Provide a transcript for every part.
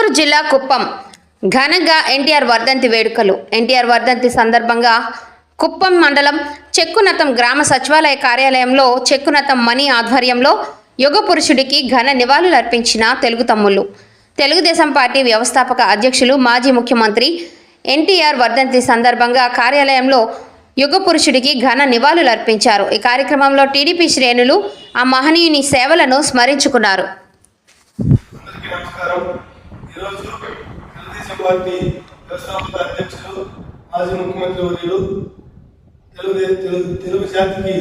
గుంటూరు జిల్లా కుప్పం. ఘనంగా ఎన్టీఆర్ వర్ధంతి వేడుకలు. ఎన్టీఆర్ వర్ధంతి సందర్భంగా కుప్పం మండలం చెక్కునతం గ్రామ సచివాలయ కార్యాలయంలో చెక్కునతం మణి ఆధ్వర్యంలో యుగ పురుషుడికి ఘన నివాళులు అర్పించిన తెలుగు తమ్ముళ్ళు. తెలుగుదేశం పార్టీ వ్యవస్థాపక అధ్యక్షులు మాజీ ముఖ్యమంత్రి ఎన్టీఆర్ వర్ధంతి సందర్భంగా కార్యాలయంలో యుగ పురుషుడికి ఘన నివాళులు అర్పించారు. ఈ కార్యక్రమంలో టీడీపీ శ్రేణులు ఆ మహనీయుని సేవలను స్మరించుకున్నారు. ఈరోజు తెలుగుదేశం పార్టీ వ్యవస్థాపక అధ్యక్షులు మాజీ ముఖ్యమంత్రి వర్యులు తెలుగు తెలుగు తెలుగు జాతికి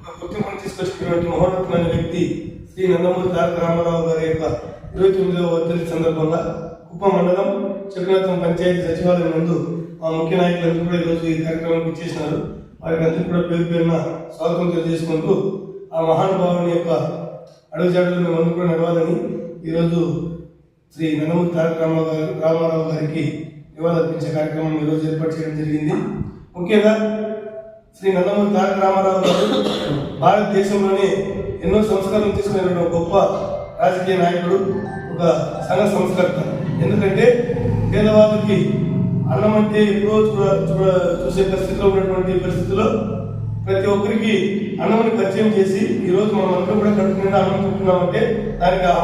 ఒక గుర్తింపును తీసుకొచ్చినటువంటి మహోన్నతమైన వ్యక్తి శ్రీ నందమూరి తారక రామారావు గారి యొక్క ఇరవై తొమ్మిదవ వర్ధని సందర్భంగా ఉప మండలం చక్రనాథం పంచాయతీ సచివాలయం నందు మా ముఖ్య నాయకులందరూ కూడా ఈరోజు ఈ కార్యక్రమానికి ఇచ్చేసినారు వారికి అందరూ కూడా పేరు పేరున స్వాగతం తెలియజేసుకుంటూ ఆ మహానుభావుని యొక్క అడుగుజాడలను మనం కూడా నడవాలని ఈరోజు శ్రీ నందమూరి తారక రామారావు రామారావు గారికి నివాళులర్పించే కార్యక్రమం ఈరోజు ఏర్పాటు చేయడం జరిగింది. ముఖ్యంగా శ్రీ నందమూరి తారక రామారావు గారు భారతదేశంలోనే ఎన్నో సంస్కారం తీసుకునే ఒక గొప్ప రాజకీయ నాయకుడు ఒక సంఘ సంస్కర్త. ఎందుకంటే పేదవాళ్ళకి అన్నం అంటే ఎప్పుడో చూడ చూడ చూసే పరిస్థితిలో ఉన్నటువంటి పరిస్థితుల్లో ప్రతి ఒక్కరికి అన్నమని పరిచయం చేసి ఈరోజు మనం అందరం కూడా కడుపు అన్నం తింటున్నామంటే దానికి ఆ